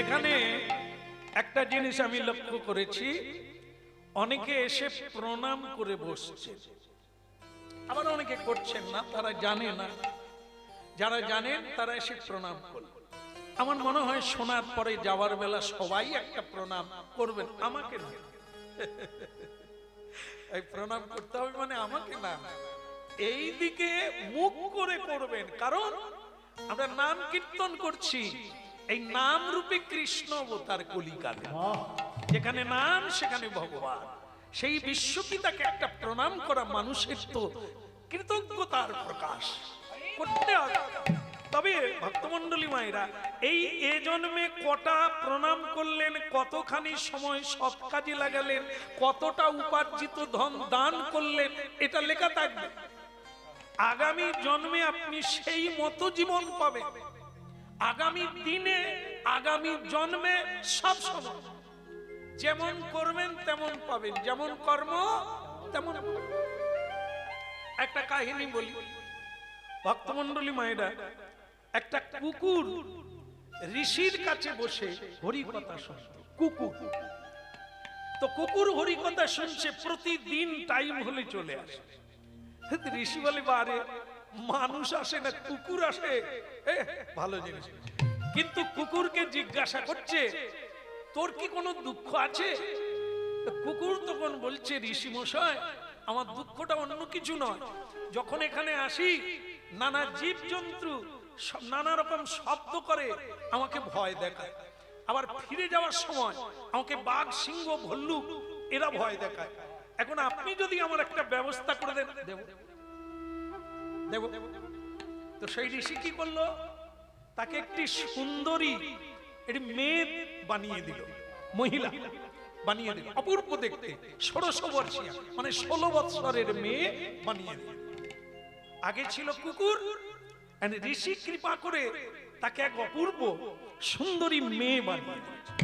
এখানে একটা জিনিস আমি লক্ষ্য করেছি। অনেকে এসে প্রণাম করে বসছে। আবার অনেকে করছেন না, তারা জানে না। যারা জানেন, তারা এসে প্রণাম করবেন আমার মনে হয় শোনার পরে যাওয়ার বেলা সবাই একটা প্রণাম করবেন, আমাকে এই প্রণাম করতে হবে মানে আমাকে না। এই দিকে মুখ করে করবেন, কারণ আমরা নাম কীর্তন করছি। এই নাম রূপে কৃষ্ণ অবতার কলিকালে যেখানে নাম, সেখানে ভগবান। সেই বিশ্বপিতাকে একটা প্রণাম করা মানুষের তো কৃতজ্ঞতার প্রকাশ। করতে হবে তবে ভক্তমন্ডলী মায়েরা, এই এ জন্মে কটা প্রণাম করলেন, কতখানি সময় সৎ কাজে লাগালেন, কতটা উপার্জিত ধন দান করলেন, এটা লেখা থাকবে। আগামী জন্মে আপনি সেই মতো জীবন পাবেন। আগামী দিনে, আগামী জন্মে সব সময়। যেমন করবেন, তেমন পাবেন। যেমন কর্ম, তেমন একটা কাহিনী বলি। ভক্তমন্ডলী মায়েরা, একটা কুকুর ঋষির কাছে বসে হরিকথা শুনত। কুকুর। তো কুকুর হরিকথা শুনছে, প্রতিদিন টাইম হলে চলে আসে। ঋষি বলে, বারে মানুষ আসে না, কুকুর আসে। ভালো জিনিস। কিন্তু কুকুরকে জিজ্ঞাসা করছে, তোর কি কোনো দুঃখ আছে? কুকুর তখন বলছে, ঋষি মশাই, আমার দুঃখটা অন্য কিছু নয়। যখন এখানে আসি, নানা জীব জন্তু নানা রকম শব্দ করে আমাকে ভয় দেখায়। আবার ফিরে যাওয়ার সময় আমাকে বাঘ, সিংহ, ভল্লুক, এরা ভয় দেখায়। এখন আপনি যদি আমার একটা ব্যবস্থা করে দেন, দেব। তো সেই ঋষি কি করল? তাকে একটি সুন্দরী, একটি মেয়ে বানিয়ে দিল, মহিলা বানিয়ে দিল, অপূর্ব দেখতে ষোড়শ বর্ষিয়া মানে ষোলো বৎসরের মেয়ে বানিয়ে দিল। আগে ছিল কুকুর ঋষি কৃপা করে তাকে এক অপূর্ব সুন্দরী মেয়ে বানিয়ে দিয়েছে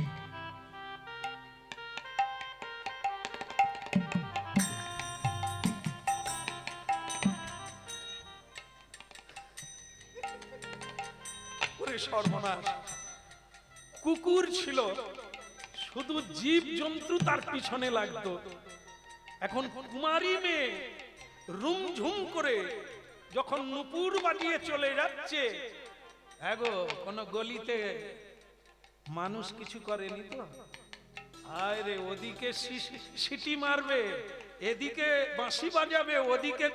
ওরে সর্বনাশ। কুকুর ছিল, শুধু জীব জন্তু তার পিছনে লাগতো। এখন কুমারী মেয়ে রুমঝুম করে যখন নুপুর বাজিয়ে চলে যাচ্ছে এগো কোন গলিতে মানুষ কিছু করেনি তো? আয় রে, ওদিকে সিটি মারবে, এদিকে বাঁশি বাজাবে, ওদিকে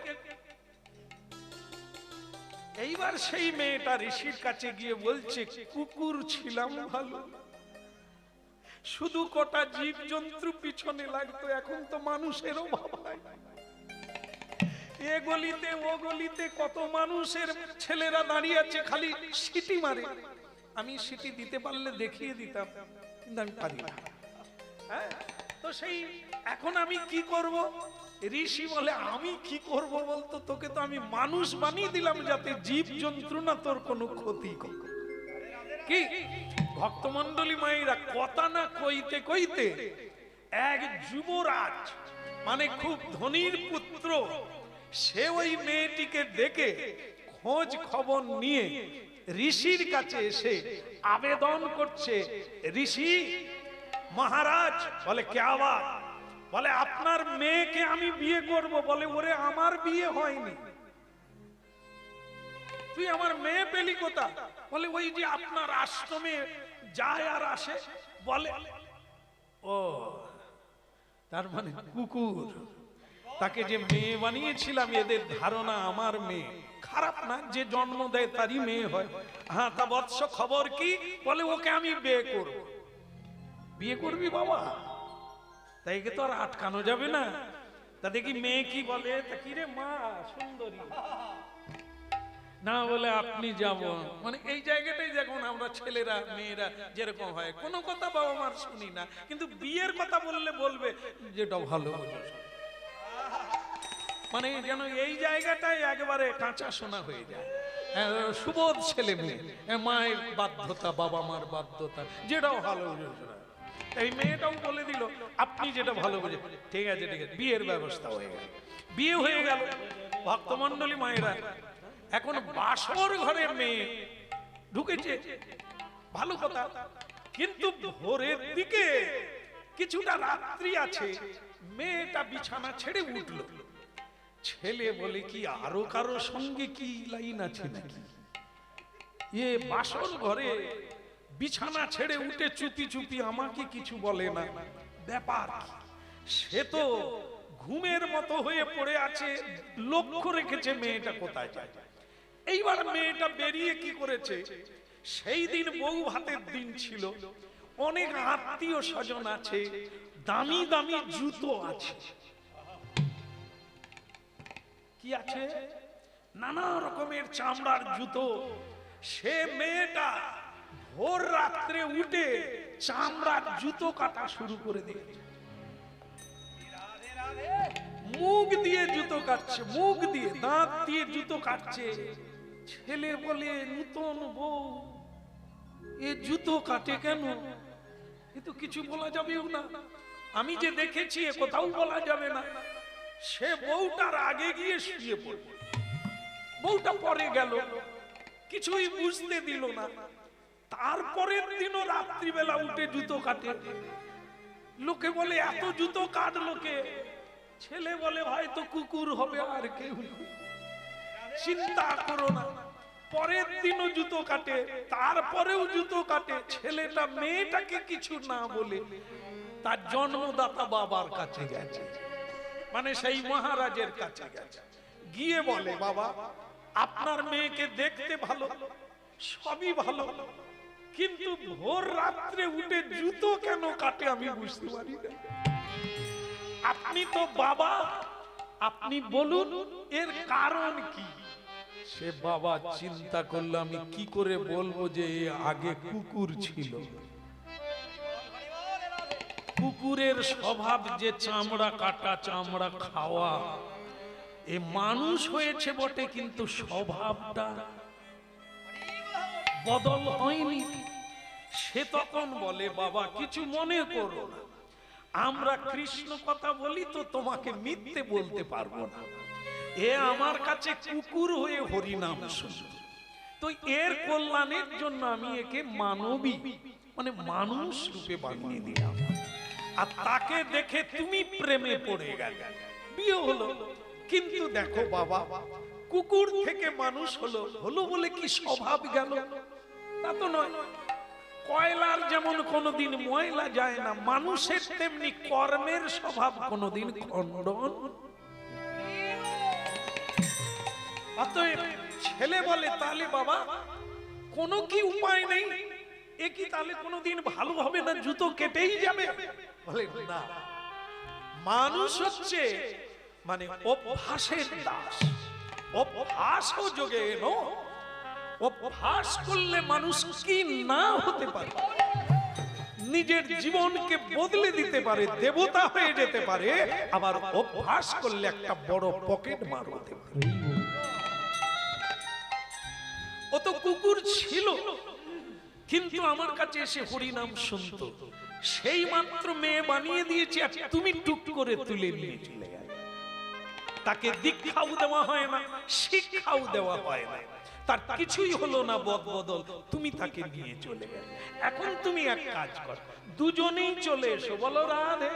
এইবার সেই মেয়েটা ঋষির কাছে গিয়ে বলছে, কুকুর ছিলাম ভালো। শুধু কটা জীব জন্তু পিছনে লাগতো, এখন তো মানুষেরও ভাবায় এ গলিতে, ও গলিতে কত মানুষের ছেলেরা দাঁড়িয়ে আছে, খালি সিটি মারে। আমি সিটি দিতে পারলে দেখিয়ে দিতাম, কিন্তু আমি পারি না। হ্যাঁ? তো সেই, এখন আমি কি করব? ঋষি বলে, আমি কি করব বলতো? তোকে তো আমি মানুষ বানিয়ে দিলাম যাতে জীব জন্তু না তোর কোনো ক্ষতি কি? ভক্তমন্ডলী মায়েরা, কথা না কইতে কইতে এক যুবরাজ মানে খুব ধনীর পুত্র, সে ওই মেয়েটিকে দেখে খোঁজ খবর নিয়ে ঋষির কাছে এসে আবেদন করছে, ঋষি, মহারাজ, বলে, কে আবার? বলে, আপনার মেয়েকে আমি বিয়ে করব। বলে, ওরে, আমার বিয়ে হয়নি। তুই আমার মেয়ে পেলি কোথা বলে, ওই যে আপনার আশ্রমে যায় আর আসে। বলে, ও, তার মানে কুকুর। তাকে যে মেয়ে বানিয়েছিলাম, এদের ধারণা আমার মেয়ে। খারাপ না, যে জন্ম দেয় তারই মেয়ে হয়। হ্যাঁ তা বৎস খবর কি? বলে, ওকে আমি বিয়ে করব। বিয়ে করবি বাবা? তাই একে তো আর আটকানো যাবে না। তা দেখি মেয়ে কি বলে? তা কি রে মা? সুন্দরী। না বলে আপনি যাব। মানে এই জায়গাটাই যখন আমরা ছেলেরা মেয়েরা যেরকম হয়। কোনো কথা বাবা মার শুনি না। কিন্তু বিয়ের কথা বললে বলবে যেটা ভালো বোঝো। মানে যেন এই জায়গাটাই একেবারে কাঁচা শোনা হয়ে যায়। সুবোধ ছেলে মেয়ে মায়ের বাধ্যতা বাবা মার বাধ্যতা যেটাও ভালো বোঝো। এই মেয়েটাও বলে দিল আপনি যেটা ভালো বোঝে ঠিক আছে ঠিক আছে বিয়ের ব্যবস্থা হয়ে গেল। বিয়ে হয়ে গেল। ভক্তমন্ডলী মায়েরা এখন বাসর ঘরে মেয়ে ঢুকেছে। ভালো কথা। কিন্তু ভোরের দিকে কিছুটা রাত্রি আছে মেয়েটা বিছানা ছেড়ে উঠল। ছেলে বলে কি আরও কারও সঙ্গে কি লাইন আছে নাকি? এ বাসর ঘরে বিছানা ছেড়ে উঠে চুপি চুপি আমাকে কিছু বলে না। ব্যাপার, সে তো ঘুমের মতো হয়ে পড়ে আছে, লক্ষ্য রেখেছে মেয়েটা কোথায় যায়। এইবার মেয়েটা বেরিয়ে কি করেছে? সেই দিন বউ ভাতের দিন ছিল, অনেক আত্মীয় স্বজন আছে, দামি দামি জুতো আছে। কি আছে? নানা রকমের চামড়ার জুতো। সে মেয়েটা ভোর রাত্রে উঠে চামড়ার জুতো কাটা শুরু করে দিয়েছে মুখ দিয়ে জুতো কাটছে, মুখ দিয়ে, দাঁত দিয়ে জুতো কাটছে। ছেলে বলে, নূতন বউ, এ জুতো কাটে কেন? এ তো কিছু বলা যাবেও না। আমি যে দেখেছি, এ কোথাও বলা যাবে না। সে বউটার আগে গিয়ে শুয়ে পড়ল। বউটা পরে গেল। কিছুই বুঝতে দিল না। তারপরের দিনও রাত্রিবেলা উঠে জুতো কাটে। লোকে বলে, এত জুতো কাট লোকে? ছেলে বলে হয়তো কুকুর হবে আর কেউ চিন্তা করো না। পরের দিনও জুতো কাটে, তারপরেও জুতো কাটে। ছেলেটা, মেয়েটাকে কিছু না বলে তার জন্মদাতা বাবার কাছে গেছে। মানে সেই মহারাজের কাছে গেছে। গিয়ে বলে, বাবা, আপনার মেয়েকে দেখতে ভালো, সবই ভালো। কিন্তু ভোর রাত্রে উঠে জুতো কেন কাটে আমি বুঝতে পারি না। আপনি তো বাবা, আপনি বলুন, এর কারণ কি? সে বাবা চিন্তা করল, আমি কি করে বলব যে আগে কুকুর ছিল। কুকুরের স্বভাব যে চামড়া কাটা, চামড়া খাওয়া, এ মানুষ হয়েছে বটে, কিন্তু স্বভাবটা বদল হয়নি। সে তখন বলে, বাবা, কিছু মনে করো না। আমরা কৃষ্ণ কথা বলি তো তোমাকে মিথ্যে বলতে পারব না। এ আমার কাছে কুকুর হয়ে হরিনাম শুনে। তো এর কল্যাণের জন্য আমি একে মানবী মানে মানুষ রূপে বানিয়ে দিলাম। আর তাকে দেখে তুমি প্রেমে পড়ে গেলে। বিয়ে হলো। কিন্তু দেখো, বাবা কুকুর থেকে মানুষ হলো হলো বলে কি স্বভাব গেল? তা তো নয়। কয়লার যেমন কোনোদিন ময়লা যায় না মানুষের তেমনি কর্মের স্বভাব কোনোদিন খণ্ডন। অতএব ছেলে বলে তাহলে বাবা কোনো কি উপায় নেই? এ কি তাহলে কোনোদিন ভালো হবে না? জুতো কেটেই যাবে? বলে না। মানুষ হচ্ছে মানে অভ্যাসের দাস। অভ্যাস যোগে অভ্যাস করলে মানুষ কি না হতে পারে? নিজের জীবনকে বদলে দিতে পারে, দেবতা হয়ে যেতে পারে, আবার অভ্যাস করলে একটা বড় পকেট মার হতে পারে কুকুর ছিল, কিন্তু আমার কাছে এসে হরিনাম শুনতো। সেই মাত্র মেয়ে বানিয়ে দিয়েছে তুমি টুক করে তুলে নিয়ে চলে গেলে তাকে দীক্ষাও দেওয়া হয় না, শিক্ষাও দেওয়া হয় না। তার কিছুই হলো না বদ বদল তুমি তাকে নিয়ে চলে গেলে। এখন তুমি এক কাজ কর, দুজনেই চলে এসো, বলো রাধে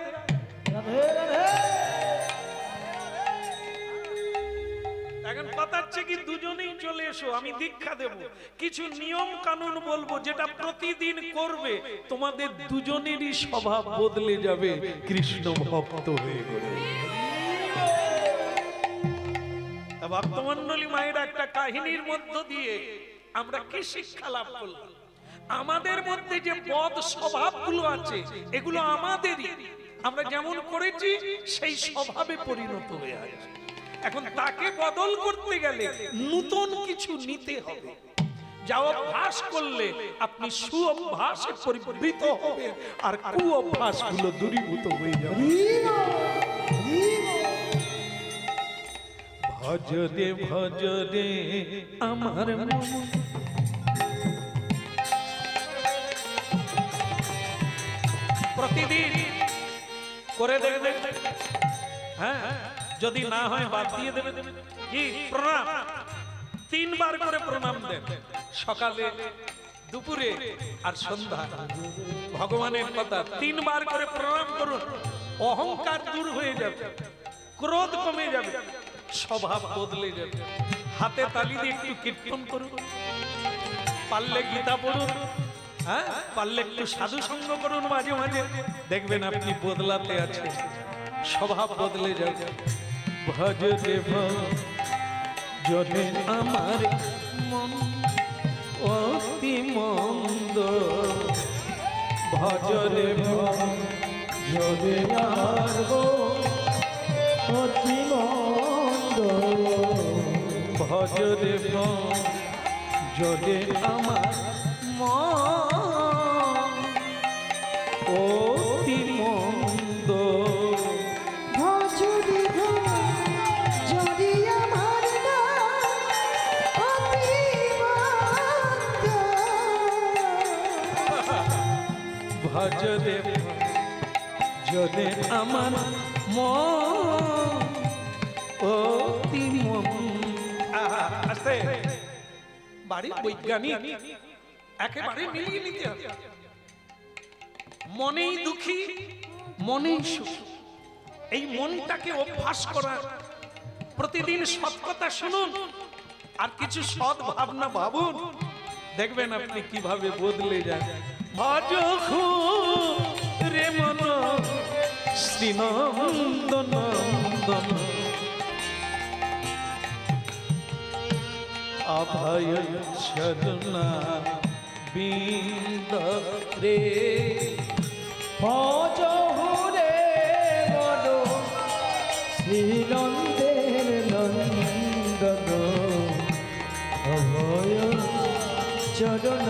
এখন কি দুজনেই চলে এসো, আমি দীক্ষা দেব। কিছু নিয়ম কানুন বলব, যেটা প্রতিদিন করবে, তোমাদের দুজনেরই স্বভাব বদলে যাবে, কৃষ্ণ ভক্ত হয়ে গেলে। ভক্তমন্ডলী মায়ের একটা কাহিনীর মধ্য দিয়ে আমরা কি শিক্ষা লাভ করলাম? আমাদের মধ্যে যে বদ স্বভাবগুলো আছে, এগুলো আমাদেরই। আমরা যেমন করেছি, সেই স্বভাবে পরিণত হয়ে আছে। এখন তাকে বদল করতে গেলে নতুন কিছু নিতে হবে। যা অভ্যাস করলে আপনি সুঅভ্যাসে পরিবৃত হবে আর কু অভ্যাসগুলো দূরীভূত হয়ে যাবে। ভজরে ভজরে আমার প্রতিদিন করে দেখবে হ্যাঁ যদি না হয় বাদ দিয়ে দেবে কি? প্রণাম। তিনবার করে প্রণাম দেন। সকালে, দুপুরে আর সন্ধ্যা ভগবানের কথা তিনবার করে প্রণাম করুন। অহংকার দূর হয়ে যাবে, ক্রোধ কমে যাবে। স্বভাব বদলে যাবে। হাতে তালি দিয়ে একটু কীর্তন করুন। পারলে গীতা পড়ুন। হ্যাঁ? পারলে একটু সাধু সঙ্গ করুন মাঝে মাঝে। দেখবেন আপনি বদলাতে আছে। স্বভাব বদলে যাবে। ভজ দেব, যদি আমার মন অতি মন্দ। ভজরে যদি আমার অতি মন্দ। ভজরে যদি আমার মন। অতি মন্দ। ভজরে আমার ভজরে যদি আমার মন। বাড়ির বৈজ্ঞানিক একেবারে মিলিয়ে নিতে হবে। মনেই দুঃখী মনেই সুখী। এই মনটাকে অভ্যাস করা। প্রতিদিন সৎ কথা শুনুন। আর কিছু সৎ ভাবনা ভাবুন দেখবেন আপনি কীভাবে বদলে যান ভজ রে মন শ্রীনন্দন অভয় শরণা বিন্দ রে। ভজ হুরে মন শ্রীনন্দের নন্দন অভয় চরণ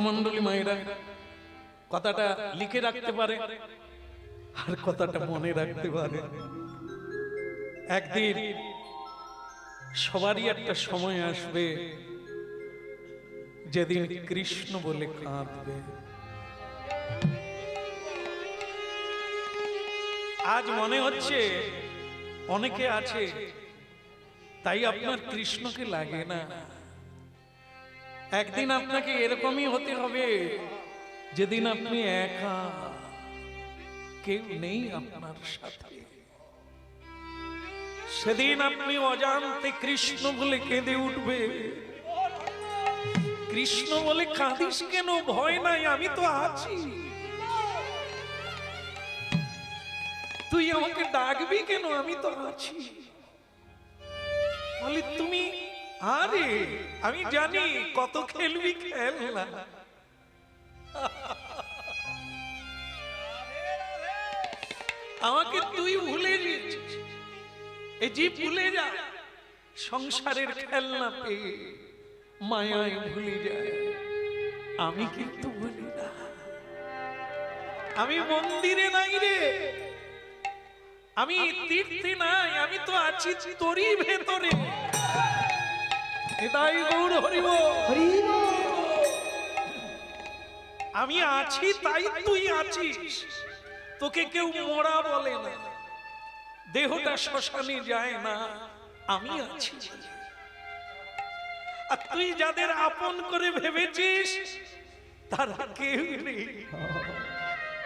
ভক্তমন্ডলী মায়েরা কথাটা লিখে রাখতে পারে আর কথাটা মনে রাখতে পারে। একদিন সবারই একটা সময় আসবে যেদিন কৃষ্ণ বলে কাঁদবে। আজ মনে হচ্ছে অনেকে আছে, তাই আপনার কৃষ্ণকে লাগে না। একদিন আপনাকে এরকমই হতে হবে যেদিন আপনি একা কেউ নেই আপনার সাথে। সেদিন আপনি অজান্তে কৃষ্ণ বলে কেঁদে উঠবে। কৃষ্ণ বলে, কাঁদিস কেন? ভয় নাই, আমি তো আছি। তুই আমাকে ডাকবি কেন? আমি তো আছি। বলি, তুমি আরে আমি জানি কত খেলবি খেল না আমাকে তুই ভুলে জীব ভুলে যা সংসারের খেলনা পেয়ে মায়ায় ভুলে যায় আমি কিন্তু ভুলি না। আমি মন্দিরে নাই রে। আমি তীর্থে নাই আমি তো আছি তোরই ভেতরে। গৌর হরিব। আমি আছি তাই তুই আছিস। তোকে কেউ মরা বলে না। দেহটা শ্মশানে যায় না। আমি আছি। আর তুই যাদের আপন করে ভেবেছিস তারা কেউ নেই।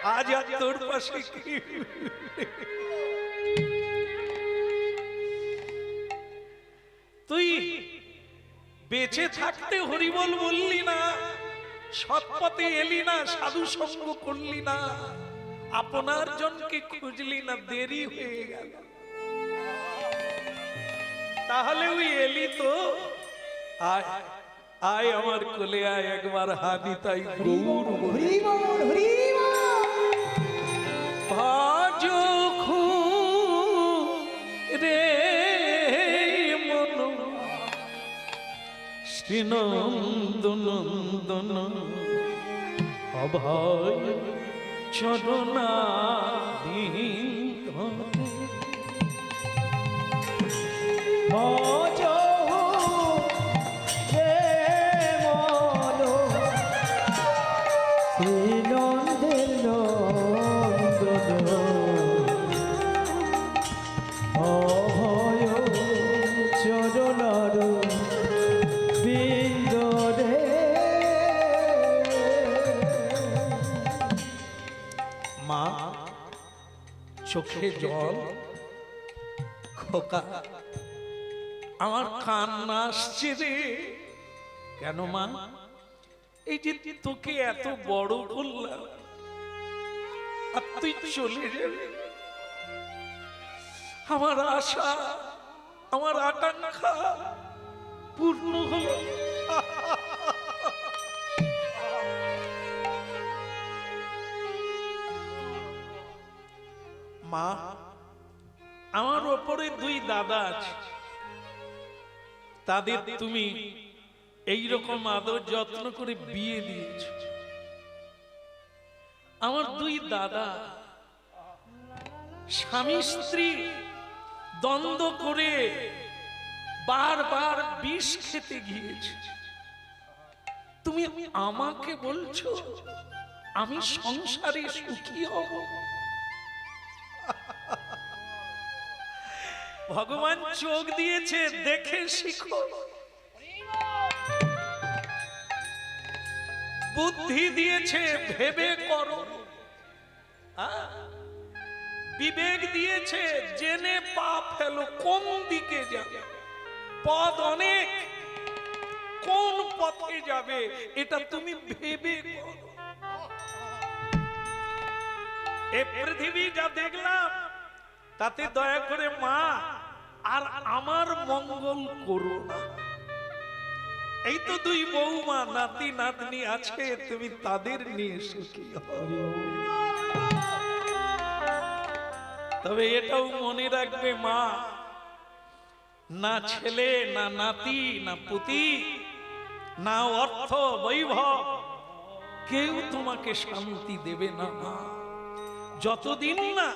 আজ আর তোর পাশে কেউ বেঁচে থাকতে হরিবল বললি না সৎপথে এলি না সাধু সঙ্গ করলি না আপনার জনকে খুঁজলি না দেরি হয়ে গেল। তাহলে ওই এলি তো আয় আয় আমার কোলে আয় একবার হানি তাই গৌর বলে হরি বল হরি বল শ্রীনন্দনন্দন অভয় চরণা ভজহু চোখে জল, খোকা, আমার কান্না আসছে রে। কেন মা? এই যে তোকে এত বড় করলাম, আর তুই চলে যাবে আমার আশা, আমার আকাঙ্ক্ষা পূর্ণ হলো। মা, আমার ওপরে দুই দাদা আছে। তাদের তুমি এই রকম আদর যত্ন করে বিয়ে দিয়েছ। আমার দুই দাদা, স্বামী স্ত্রী দ্বন্দ্ব করে বারবার বিষ খেতে গিয়েছে। তুমি আমাকে বলছো, আমি সংসারে সুখী হব। ভগবান চোখ দিয়েছে, দেখে শিখো। বুদ্ধি দিয়েছে, ভেবে করো। বিবেক দিয়েছে, জেনে পা ফেলো, কোন দিকে যাবে? পদ অনেক, কোন পথে যাবে? এটা তুমি ভেবে করো। এ পৃথিবী যা দেখলাম তাতে দয়া করে মা, আর আমার মঙ্গল করো না। এই তো দুই বৌমা, নাতি, নাতনি আছে, তুমি তাদের নিয়ে সুখী তবে এটাও মনে রাখবে মা, না ছেলে, না নাতি, না পুতি, না অর্থ, বৈভব, কেউ তোমাকে শান্তি দেবে না মা। যতদিন না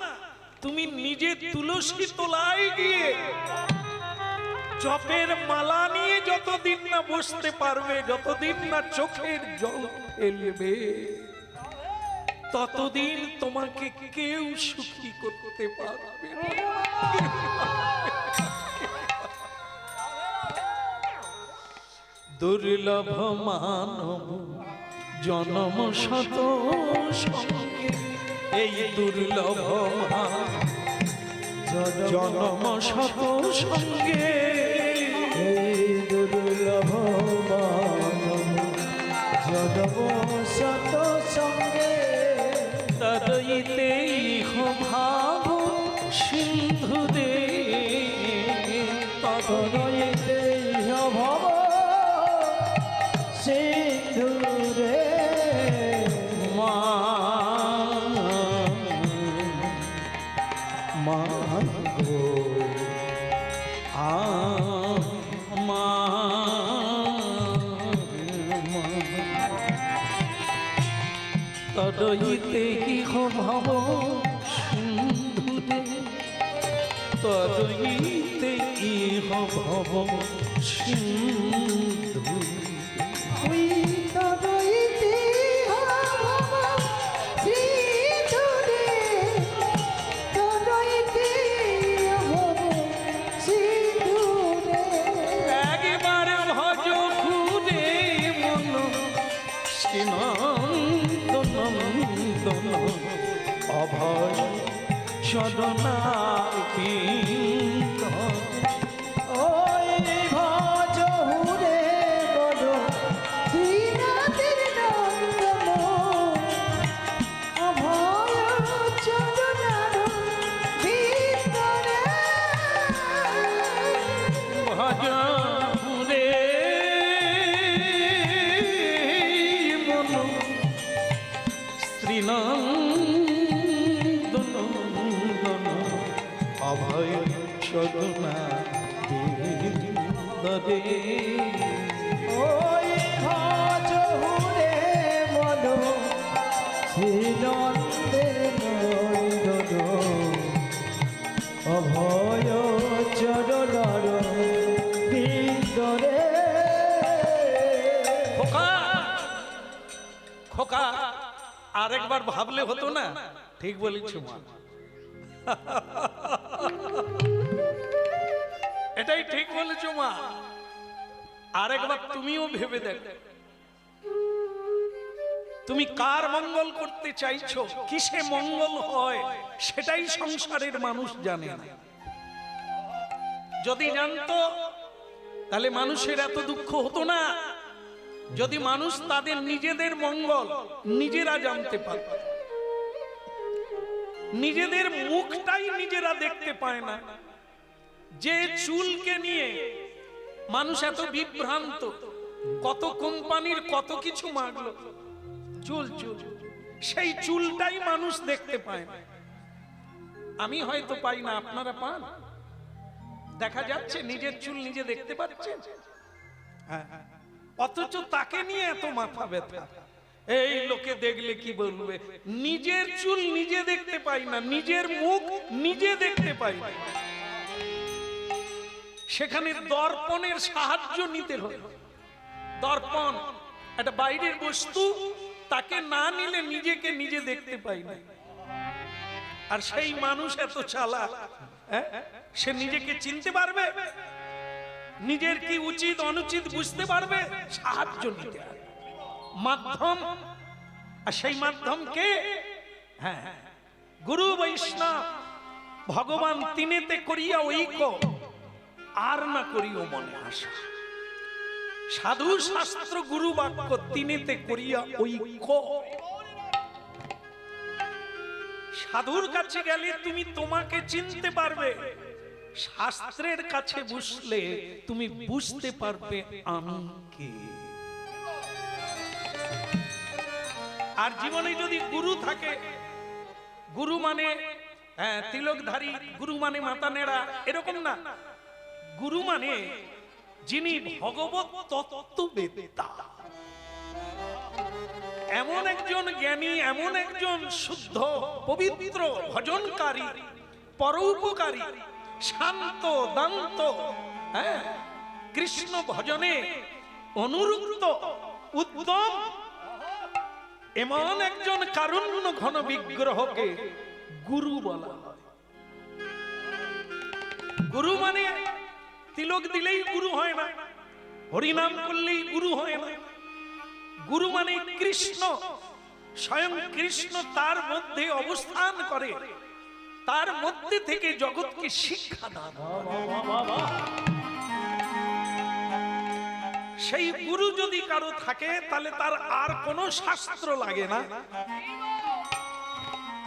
তুমি নিজে তুলসী তোলায় গিয়ে জপের মালা নিয়ে যতদিন না বসতে পারবে, যতদিন না চোখের জল ফেলবে, ততদিন তোমাকে কেউ সুখী করতে পারবে। দুর্লভ মানব জনম শত সঙ্গে এই দুর্লভ জনম শত সঙ্গে তদইতে কি হব? সিন্ধু দে তদইতে ইহ ভব সিন্ধু সদনার হতো না? ঠিক বলেছ, মা। এটাই ঠিক বলেছ, মা। আরেকবার তুমিও ভেবে দেখ। তুমি কার মঙ্গল করতে চাইছো? কিসে মঙ্গল হয়? সেটাই সংসারের মানুষ জানে না। যদি জানতো, তাহলে মানুষের এত দুঃখ হতো না। যদি মানুষ তাদের নিজেদের মঙ্গল নিজেরা জানতে পারে নিজেদের মুখটাই নিজেরা দেখতে পায় না। যে চুলকে নিয়ে মানুষ এত বিভ্রান্ত, কত কোম্পানির কত কিছু মাগলো, চুল চুল, সেই চুলটাই মানুষ দেখতে পায় না। আমি হয়তো পাই না, আপনারা পান? দেখা যাচ্ছে নিজের চুল নিজে দেখতে পাচ্ছেন? হ্যাঁ অথচ তাকে নিয়ে এত মাথা ব্যথা। এই লোকে দেখলে কি বলবে? নিজের চুল নিজে দেখতে পাই না, নিজের মুখ নিজে দেখতে পাই না। সেখানে দর্পণের সাহায্য নিতে হবে দর্পণ, একটা বাইরের বস্তু, তাকে না নিলে নিজেকে নিজে দেখতে পাই না। আর সেই মানুষ এত চালা সে নিজেকে চিনতে পারবে? নিজের কি উচিত, অনুচিত বুঝতে পারবে? সাহায্য নিতে হবে মাধ্যম। আর সেই মাধ্যম কে হ্যাঁ গুরু বৈষ্ণব, ভগবান তিনেতে করিয়া ঐক্য, আর না করিও মনে আশা। সাধু শাস্ত্র গুরু বাক্য তিনেতে করিয়া ঐক্য। সাধুর কাছে গেলে তুমি তোমাকে চিনতে পারবে, শাস্ত্রের কাছে বসলে তুমি বুঝতে পারবে আমি কে। আর জীবনে যদি গুরু থাকে গুরু মানে হ্যাঁ, তিলকধারী গুরু মানে মাতা নেড়া এরকম না। গুরু মানে যিনি ভগবত এমন একজন জ্ঞানী এমন একজন শুদ্ধ পবিত্র ভজনকারী পরোপকারী শান্ত দান্ত হ্যাঁ কৃষ্ণ ভজনে অনুরুক্ত উদ্যম এমন একজন কারুণ্য ঘন বিগ্রহকে গুরু বলা হয় গুরু মানে তিলক দিলেই গুরু হয় না, হরিনাম করলেই গুরু হয় না গুরু মানে কৃষ্ণ, স্বয়ং কৃষ্ণ তার মধ্যে অবস্থান করে, তার মধ্যে থেকে জগৎকে শিক্ষা দান। সেই গুরু যদি কারও থাকে, তাহলে তার আর কোনো শাস্ত্র লাগে না।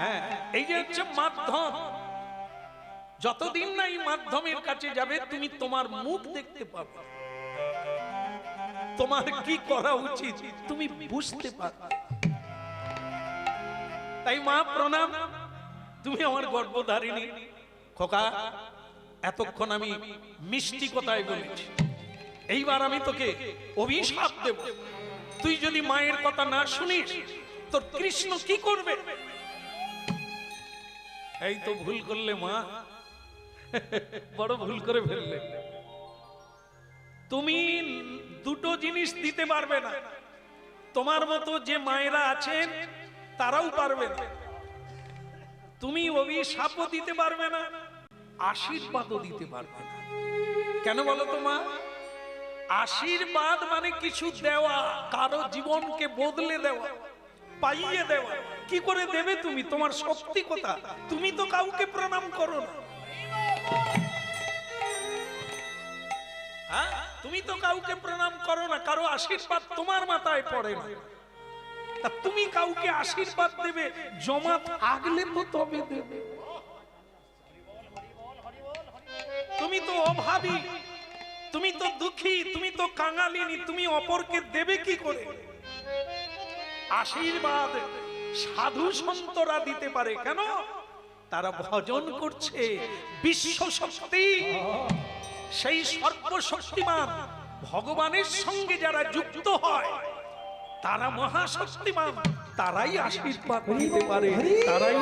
হ্যাঁ এই যে হচ্ছে মাধ্যম। যতদিন না এই মাধ্যমের কাছে যাবে, তুমি তোমার মুখ দেখতে পাবে। তোমার কি করা উচিত, তুমি বুঝতে পারবে। তাই মা প্রণাম। তুমি আমার গর্ভধারিণী। খোকা, এতক্ষণ আমি মিষ্টি কথায় বলেছি। এইবার আমি তোকে অভিশাপ দেব। তুই যদি মায়ের কথা না শুনিস, তোর কৃষ্ণ কি করবে? এই তো ভুল করলে মা। বড় ভুল করে ফেললে। তুমি দুটো জিনিস দিতে পারবে না। তোমার মতো যে মায়েরা আছেন, তারাও পারবে না। তুমি অভিশাপও দিতে পারবে না, আশীর্বাদও দিতে পারবে না। কেন বলো তো মা? আশীর্বাদ মানে কিছু দেওয়া, কারও জীবনকে বদলে দেওয়া, পাইয়ে দেওয়া। কি করে দেবে তুমি? তোমার শক্তি কোথা। তুমি তো কাউকে প্রণাম করো না। হ্যাঁ? তুমি তো কাউকে প্রণাম করো না। কারও আশীর্বাদ তোমার মাথায় পড়ে না। তা তুমি কাউকে আশীর্বাদ দেবে? জমা থাকলে তো তবে দেবে। তুমি তো অভাবী। তুমি তো দুঃখী, তুমি তো কাঙালিনী, তুমি অপরকে দেবে কি করে? আশীর্বাদ সাধু সন্তরা দিতে পারে কেন? তারা ভজন করছে, বিশ্ব শক্তি। সেই সর্বশক্তিমান ভগবানের সঙ্গে যারা যুক্ত হয়, তারা মহাশক্তিমান, তারাই আশীর্বাদ দিতে পারে, তারাই